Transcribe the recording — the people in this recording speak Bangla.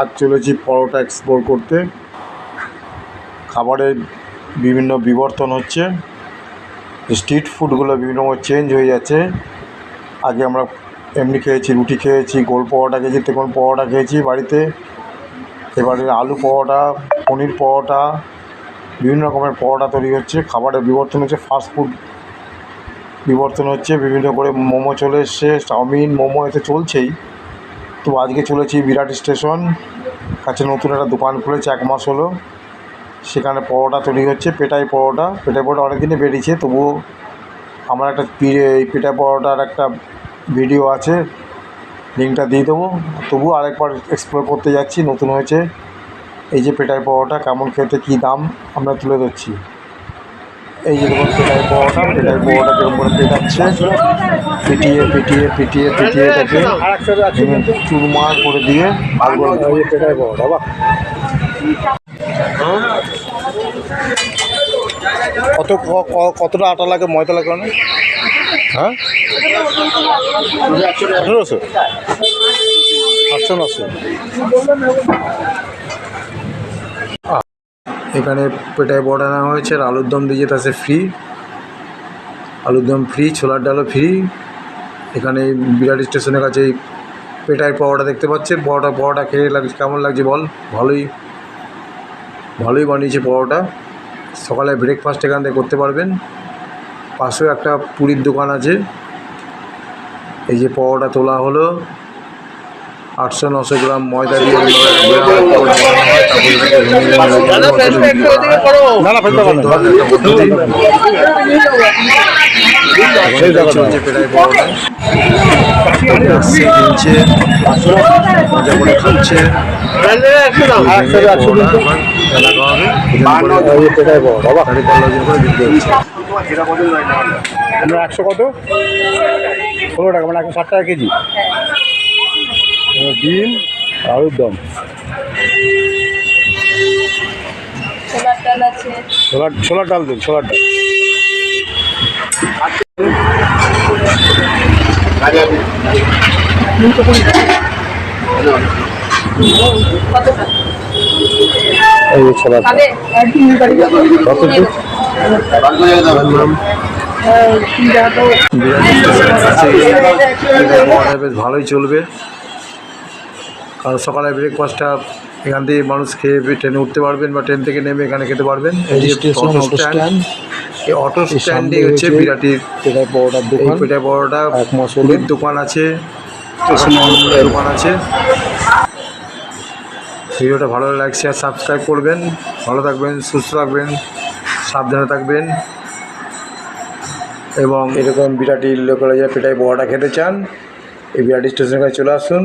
আজ চলেছি পরোটা এক্সপ্লোর করতে। খাবারের বিভিন্ন বিবর্তন হচ্ছে। স্ট্রিট ফুডগুলো বিভিন্ন রকম চেঞ্জ হয়ে যাচ্ছে। আগে আমরা এমনি খেয়েছি, রুটি খেয়েছি, গোল পরোটা খেয়েছি তেমন পরোটা খেয়েছি বাড়িতে। এবারে আলু পরোটা, পনির পরোটা, বিভিন্ন রকমের পরোটা তৈরি হচ্ছে। খাবারের বিবর্তন হচ্ছে ফাস্ট ফুড বিবর্তন হচ্ছে, বিভিন্ন করে মোমো চলে এসছে, চাউমিন, মোমো এতে চলছেই। তো আজকে চলেছি বিরাট স্টেশন। কাছে নতুন একটা দোকান খুলেছে, এক মাস হলো। সেখানে পরোটা তৈরি হচ্ছে, পেটাই পরোটা। পেটাই পরোটা অনেক দিনই বেরিয়েছে, তবুও আমার একটা এই পেটাই পরোটার একটা ভিডিও আছে, লিঙ্কটা দিয়ে দেবো। তবুও আরেকবার এক্সপ্লোর করতে যাচ্ছি, নতুন হয়েছে। এই যে পেটাই পরোটা, কেমন খেতে, কী দাম, আমরা তুলে ধরছি। এই যে দেখুন পেটাই পরোটা পেটাই পরোটা কেমন করে পেটাচ্ছে। পিটিয়ে পিটিয়ে পিটিয়ে পিটিয়ে ভেঙে চুরমার করে দিয়ে আর পেটাই পরোটা বাহ। কত কতটা আটা লাগে, ময়দা লাগে অনেক হ্যাঁ? আঠেরোশো? আটশো নশো? এখানে পেটায় বড়া নেওয়া হয়েছে আর আলুর দম দিয়ে আছে ফ্রি আলুর দম ফ্রি ছোলার ডালও ফ্রি এখানে বিরাট স্টেশনের কাছে পেটায় পরোটা দেখতে পাচ্ছেন পরোটা পরোটা খেয়ে লাগছে, কেমন লাগছে বল? ভালোই ভালোই বানিয়েছে পরোটা। সকালে ব্রেকফাস্ট এখান থেকে করতে পারবেন। পাশেও একটা পুরীর দোকান আছে। এই যে পরোটা তোলা হলো। আটশো নশো গ্রাম ময়দা দিয়ে হয়, হয়, হয়। চলছে পেটাই কিনছে মজা করে খাচ্ছে একশো কত ষোলো টাকা মানে একশো ষাট টাকা কেজি ডিম আলুর দম ছোলার ডাল ছোলার ছোলার ডাল দিন ছোলার ডাল এই যে ছোলার বেশ ভালোই চলবে কারণ সকালে ব্রেকফাস্টটা এখান থেকে মানুষ খেয়ে ট্রেনে উঠতে পারবেন বা ট্রেন থেকে নেমে এখানে খেতে পারবেন। এই অটো স্ট্যান্ড হচ্ছে বিরাটির। পেটাই পরোটার দোকান পরোটা। মুড়ির দোকান আছে। দোকান আছে। ভিডিওটা ভালো লাগছে আর সাবস্ক্রাইব করবেন। ভালো থাকবেন সুস্থ থাকবেন সাবধানে থাকবেন। এবং এরকম বিরাটি লোকাল যা পেটাই বড়াটা খেতে চান এই বিরাটি স্টেশনের কাছে চলে আসুন।